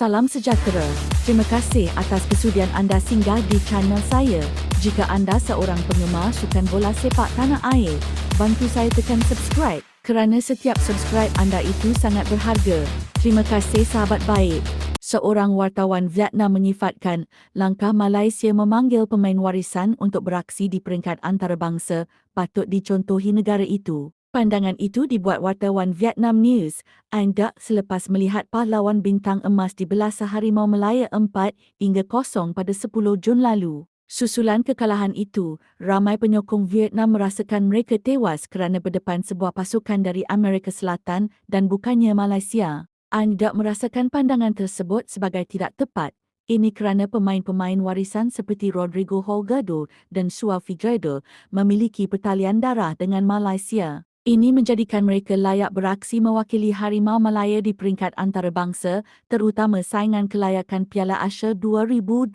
Salam sejahtera. Terima kasih atas kesudian anda singgah di channel saya. Jika anda seorang penggemar sukan bola sepak tanah air, bantu saya tekan subscribe kerana setiap subscribe anda itu sangat berharga. Terima kasih sahabat baik. Seorang wartawan Vietnam menyifatkan langkah Malaysia memanggil pemain warisan untuk beraksi di peringkat antarabangsa patut dicontohi negara itu. Pandangan itu dibuat wartawan Vietnam News, Anda selepas melihat pahlawan bintang emas di belasah Harimau Melaya 4 hingga 0 pada 10 Jun lalu. Susulan kekalahan itu, ramai penyokong Vietnam merasakan mereka tewas kerana berdepan sebuah pasukan dari Amerika Selatan dan bukannya Malaysia. Anda merasakan pandangan tersebut sebagai tidak tepat. Ini kerana pemain-pemain warisan seperti Rodrigo Holgado dan Sua Figueiredo memiliki pertalian darah dengan Malaysia. Ini menjadikan mereka layak beraksi mewakili Harimau Malaya di peringkat antarabangsa, terutama saingan kelayakan Piala Asia 2027.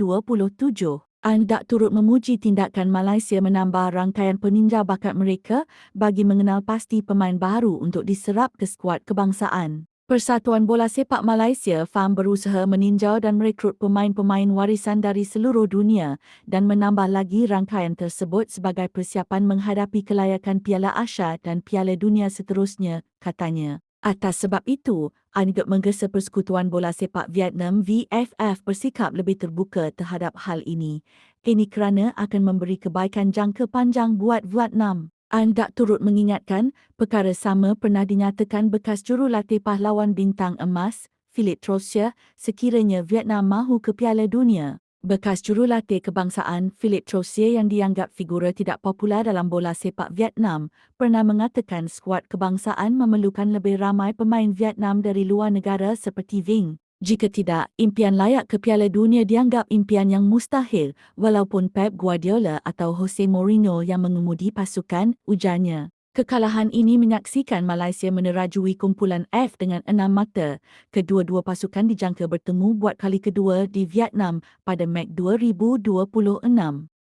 Anda turut memuji tindakan Malaysia menambah rangkaian peninja bakat mereka bagi mengenal pasti pemain baru untuk diserap ke skuad kebangsaan. Persatuan Bola Sepak Malaysia FAM berusaha meninjau dan merekrut pemain-pemain warisan dari seluruh dunia dan menambah lagi rangkaian tersebut sebagai persiapan menghadapi kelayakan Piala Asia dan Piala Dunia seterusnya, katanya. Atas sebab itu, Anggap menggesa Persekutuan Bola Sepak Vietnam VFF bersikap lebih terbuka terhadap hal ini. Ini kerana akan memberi kebaikan jangka panjang buat Vietnam. Anda turut mengingatkan perkara sama pernah dinyatakan bekas jurulatih pahlawan bintang emas, Philip Trossier, sekiranya Vietnam mahu ke Piala Dunia. Bekas jurulatih kebangsaan Philip Trossier yang dianggap figura tidak popular dalam bola sepak Vietnam pernah mengatakan skuad kebangsaan memerlukan lebih ramai pemain Vietnam dari luar negara seperti Ving. Jika tidak, impian layak ke Piala Dunia dianggap impian yang mustahil walaupun Pep Guardiola atau Jose Mourinho yang mengemudi pasukan, ujarnya. Kekalahan ini menyaksikan Malaysia menerajui kumpulan F dengan enam mata. Kedua-dua pasukan dijangka bertemu buat kali kedua di Vietnam pada Mac 2026.